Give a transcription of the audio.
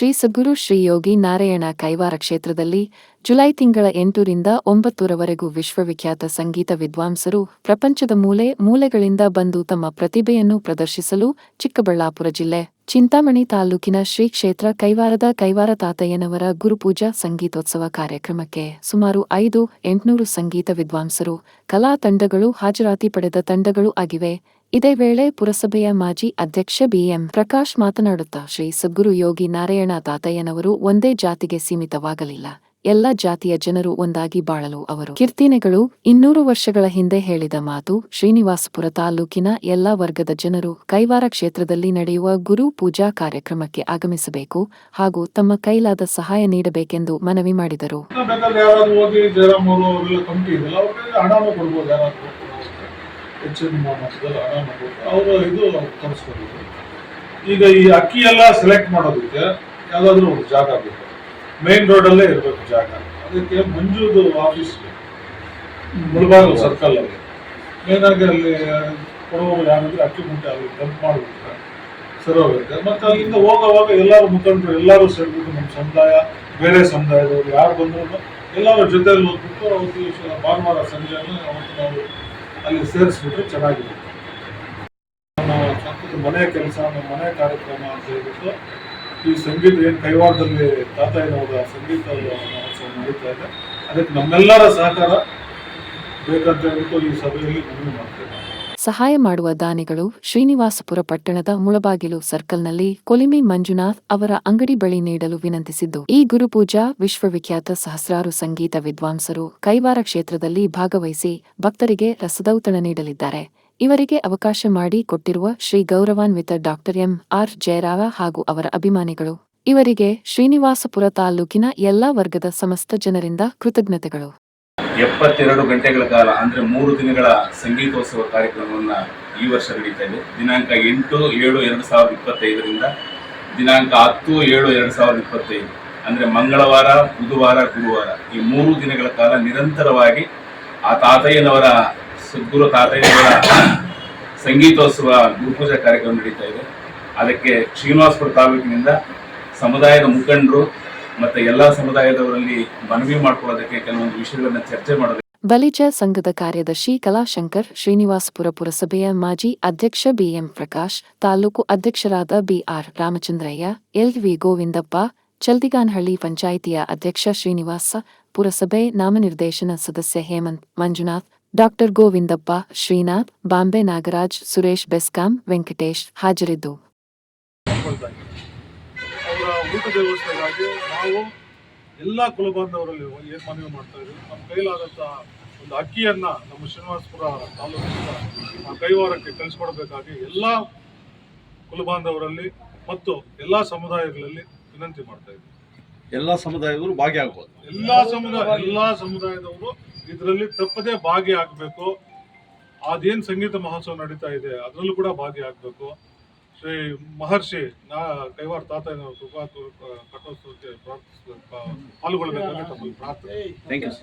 ಶ್ರೀ ಸದ್ಗುರು ಶ್ರೀ ಯೋಗಿ ನಾರಾಯಣ ಕೈವಾರ ಕ್ಷೇತ್ರದಲ್ಲಿ ಜುಲೈ ತಿಂಗಳ ಎಂಟರಿಂದ ಒಂಬತ್ತರವರೆಗೂ ವಿಶ್ವವಿಖ್ಯಾತ ಸಂಗೀತ ವಿದ್ವಾಂಸರು ಪ್ರಪಂಚದ ಮೂಲೆ ಮೂಲೆಗಳಿಂದ ಬಂದು ತಮ್ಮ ಪ್ರತಿಭೆಯನ್ನು ಪ್ರದರ್ಶಿಸಲು ಚಿಕ್ಕಬಳ್ಳಾಪುರ ಜಿಲ್ಲೆ, ಚಿಂತಾಮಣಿ ತಾಲೂಕಿನ ಶ್ರೀ ಕ್ಷೇತ್ರ ಕೈವಾರದ ಕೈವಾರ ತಾತಯ್ಯನವರ ಗುರುಪೂಜಾ ಸಂಗೀತೋತ್ಸವ ಕಾರ್ಯಕ್ರಮಕ್ಕೆ ಸುಮಾರು ಐದು ಎಂಟುನೂರು ಸಂಗೀತ ವಿದ್ವಾಂಸರು, ಕಲಾ ತಂಡಗಳು, ಹಾಜರಾತಿ ಪಡೆದ ತಂಡಗಳು ಆಗಿವೆ. ಇದೇ ವೇಳೆ ಪುರಸಭೆಯ ಮಾಜಿ ಅಧ್ಯಕ್ಷ ಬಿಎಂ ಪ್ರಕಾಶ್ ಮಾತನಾಡುತ್ತಾ ಶ್ರೀ ಸದ್ಗುರು ಯೋಗಿ ನಾರಾಯಣ ತಾತಯ್ಯನವರು ಒಂದೇ ಜಾತಿಗೆ ಸೀಮಿತವಾಗಲಿಲ್ಲ. ಎಲ್ಲ ಜಾತಿಯ ಜನರು ಒಂದಾಗಿ ಬಾಳಲು ಅವರು ಕೀರ್ತನೆಗಳು ಇನ್ನೂರು ವರ್ಷಗಳ ಹಿಂದೆ ಹೇಳಿದ ಮಾತು ಶ್ರೀನಿವಾಸಪುರ ತಾಲೂಕಿನ ಎಲ್ಲಾ ವರ್ಗದ ಜನರು ಕೈವಾರ ಕ್ಷೇತ್ರದಲ್ಲಿ ನಡೆಯುವ ಗುರು ಪೂಜಾ ಕಾರ್ಯಕ್ರಮಕ್ಕೆ ಆಗಮಿಸಬೇಕು ಹಾಗೂ ತಮ್ಮ ಕೈಲಾದ ಸಹಾಯ ನೀಡಬೇಕೆಂದು ಮನವಿ ಮಾಡಿದರು. ಹೆಚ್ಚಿನ ಮಟ್ಟದಲ್ಲಿ ಹಣ ಕೊಟ್ಟು ಅವರು ಇದು ತರಿಸ್ಕೊಬೋದು ಈಗ ಈ ಅಕ್ಕಿ ಎಲ್ಲ ಸೆಲೆಕ್ಟ್ ಮಾಡೋದಕ್ಕೆ ಯಾವುದಾದ್ರೂ ಒಂದು ಜಾಗ ಬೇಕು. ಮೇನ್ ರೋಡಲ್ಲೇ ಇರಬೇಕು ಜಾಗ. ಅದಕ್ಕೆ ಮಂಜೂದು ಆಫೀಸ್ ಮುಳಬಾಗಿಲು ಸರ್ಕಲ್ ಅಲ್ಲಿ. ಮೇನ್ ಆಗಿ ಅಲ್ಲಿ ಕೊಡುವವರು ಯಾರಿದ್ರೆ ಅಕ್ಕಿ ಅಲ್ಲಿ ಡಂಪ್ ಮಾಡ್ಬಿಟ್ರೆ ಸರೋಗುತ್ತೆ ಮತ್ತು ಅಲ್ಲಿಂದ ಹೋಗೋವಾಗ ಎಲ್ಲರೂ ಮುಖಂಡರು, ಎಲ್ಲರೂ ಸೇರಿಬಿಟ್ಟು ನಮ್ಮ ಸಮುದಾಯ, ಬೇರೆ ಸಮುದಾಯದವರು ಯಾರು ಬಂದ್ರು ಎಲ್ಲರ ಜೊತೆಯಲ್ಲಿ ಹೋಗ್ಬಿಟ್ಟು ಅವತ್ತು ಭಾನುವಾರ ಸಂಜೆಯನ್ನು ಅವತ್ತು ನಾವು ಅಲ್ಲಿ ಸೇರಿಸ್ಬಿಟ್ರೆ ಚೆನ್ನಾಗಿರುತ್ತೆ ನಮ್ಮ ಮನೆ ಕೆಲಸ, ನಮ್ಮ ಮನೆ ಕಾರ್ಯಕ್ರಮ ಅಂತ ಹೇಳ್ಬಿಟ್ಟು ಈ ಸಂಗೀತ ಏನು ಕೈವಾರದಲ್ಲಿ ತಾತಾಯಿನವರ ಸಂಗೀತ ಮಹೋತ್ಸವ ನಡೀತಾ ಇದೆ, ಅದಕ್ಕೆ ನಮ್ಮೆಲ್ಲರ ಸಹಕಾರ ಬೇಕಂತ ಹೇಳ್ಬಿಟ್ಟು ಈ ಸಭೆಯಲ್ಲಿ ಮನವಿ ಮಾಡ್ತೇವೆ ಸಹಾಯ ಮಾಡುವ ದಾನಿಗಳು ಶ್ರೀನಿವಾಸಪುರ ಪಟ್ಟಣದ ಮುಳಬಾಗಿಲು ಸರ್ಕಲ್ನಲ್ಲಿ ಕೊಲಿಮಿ ಮಂಜುನಾಥ್ ಅವರ ಅಂಗಡಿ ಬಳಿ ನೀಡಲು ವಿನಂತಿಸಿದ್ದು, ಈ ಗುರುಪೂಜಾ ವಿಶ್ವವಿಖ್ಯಾತ ಸಹಸ್ರಾರು ಸಂಗೀತ ವಿದ್ವಾಂಸರು ಕೈವಾರ ಕ್ಷೇತ್ರದಲ್ಲಿ ಭಾಗವಹಿಸಿ ಭಕ್ತರಿಗೆ ರಸದೌತಣ ನೀಡಲಿದ್ದಾರೆ. ಇವರಿಗೆ ಅವಕಾಶ ಮಾಡಿ ಕೊಟ್ಟಿರುವ ಶ್ರೀ ಗೌರವಾನ್ವಿತ ಡಾಕ್ಟರ್ ಎಂ ಆರ್ ಜಯರಾವ ಹಾಗೂ ಅವರ ಅಭಿಮಾನಿಗಳು. ಇವರಿಗೆ ಶ್ರೀನಿವಾಸಪುರ ತಾಲ್ಲೂಕಿನ ಎಲ್ಲಾ ವರ್ಗದ ಸಮಸ್ತ ಜನರಿಂದ ಕೃತಜ್ಞತೆಗಳು. ಎಪ್ಪತ್ತೆರಡು ಗಂಟೆಗಳ ಕಾಲ, ಅಂದರೆ ಮೂರು ದಿನಗಳ ಸಂಗೀತೋತ್ಸವ ಕಾರ್ಯಕ್ರಮವನ್ನು ಈ ವರ್ಷ ನಡೀತಾ ಇದೆ. ದಿನಾಂಕ ಎಂಟು, ಏಳು, ಎರಡು ಸಾವಿರದ ಇಪ್ಪತ್ತೈದರಿಂದ ದಿನಾಂಕ ಹತ್ತು, ಏಳು, ಎರಡು ಸಾವಿರದ ಇಪ್ಪತ್ತೈದು, ಅಂದರೆ ಮಂಗಳವಾರ, ಬುಧವಾರ, ಗುರುವಾರ ಈ ಮೂರು ದಿನಗಳ ಕಾಲ ನಿರಂತರವಾಗಿ ಆ ತಾತಯ್ಯನವರ, ಸದ್ಗುರು ತಾತಯ್ಯನವರ ಸಂಗೀತೋತ್ಸವ ಗುರುಪೂಜಾ ಕಾರ್ಯಕ್ರಮ ನಡೀತಾ ಇದೆ. ಅದಕ್ಕೆ ಶ್ರೀನಿವಾಸಪುರ ತಾಲೂಕಿನಿಂದ ಸಮುದಾಯದ ಮುಖಂಡರು ಮತ್ತು ಎಲ್ಲ ಸಮುದಾಯದವರಲ್ಲಿ ಮನವಿ ಮಾಡ್ಕೊಳ್ಳೋದಕ್ಕೆ ಕೆಲವೊಂದು ವಿಷಯಗಳನ್ನ ಚರ್ಚೆ ಮಾಡೋದಕ್ಕೆ ಬಲಿಜ ಸಂಘದ ಕಾರ್ಯದರ್ಶಿ ಕಲಾಶಂಕರ್, ಶ್ರೀನಿವಾಸಪುರ ಪುರಸಭೆಯ ಮಾಜಿ ಅಧ್ಯಕ್ಷ ಬಿಎಂ ಪ್ರಕಾಶ್, ತಾಲೂಕು ಅಧ್ಯಕ್ಷರಾದ ಬಿಆರ್ ರಾಮಚಂದ್ರಯ್ಯ ಎಲ್ವಿ ಗೋವಿಂದಪ್ಪ, ಚಲ್ದಿಗಾನಹಳ್ಳಿ ಪಂಚಾಯಿತಿಯ ಅಧ್ಯಕ್ಷ ಶ್ರೀನಿವಾಸ, ಪುರಸಭೆ ನಾಮನಿರ್ದೇಶನ ಸದಸ್ಯ ಹೇಮಂತ್, ಮಂಜುನಾಥ್, ಡಾಕ್ಟರ್ ಗೋವಿಂದಪ್ಪ, ಶ್ರೀನಾಥ್, ಬಾಂಬೆ ನಾಗರಾಜ್, ಸುರೇಶ್ ಬೆಸ್ಕಾಂ, ವೆಂಕಟೇಶ್ ಹಾಜರಿದ್ದು. ಊಟದ ವ್ಯವಸ್ಥೆಗಾಗಿ ನಾವು ಎಲ್ಲ ಕುಲಬಾಂಧವರಲ್ಲಿ ಏನು ಮನವಿ ಮಾಡ್ತಾ ಇದ್ದೀವಿ? ನಮ್ಮ ಕೈಲಾದಂಥ ಒಂದು ಅಕ್ಕಿಯನ್ನು ನಮ್ಮ ಶ್ರೀನಿವಾಸಪುರ ತಾಲೂಕಿನಿಂದ ಆ ಕೈವಾರಕ್ಕೆ ಕಳಿಸ್ಕೊಡ್ಬೇಕಾಗಿ ಎಲ್ಲ ಕುಲಬಾಂಧವರಲ್ಲಿ ಮತ್ತು ಎಲ್ಲ ಸಮುದಾಯಗಳಲ್ಲಿ ವಿನಂತಿ ಮಾಡ್ತಾ ಇದ್ದೀವಿ. ಎಲ್ಲ ಸಮುದಾಯದವರು ಭಾಗಿಯಾಗಬಹುದು ಎಲ್ಲ ಸಮುದಾಯ ಎಲ್ಲ ಸಮುದಾಯದವರು ಇದರಲ್ಲಿ ತಪ್ಪದೇ ಭಾಗಿಯಾಗಬೇಕು. ಅದೇನು ಸಂಗೀತ ಮಹೋತ್ಸವ ನಡೀತಾ ಇದೆ ಅದರಲ್ಲೂ ಕೂಡ ಭಾಗಿಯಾಗಬೇಕು. ಶ್ರೀ ಮಹರ್ಷಿ ನಾ ಕೈವಾರ ತಾತನ ಕೃಪಾ ಕಟ್ಟೋತ್ಸವಕ್ಕೆ ಪ್ರಾರ್ಥಿಸ ಪಾಲ್ಗೊಳ್ಬೇಕಾಗಿ ತಮ್ಮಲ್ಲಿ ಪ್ರಾರ್ಥನೆ ಥ್ಯಾಂಕ್ ಯು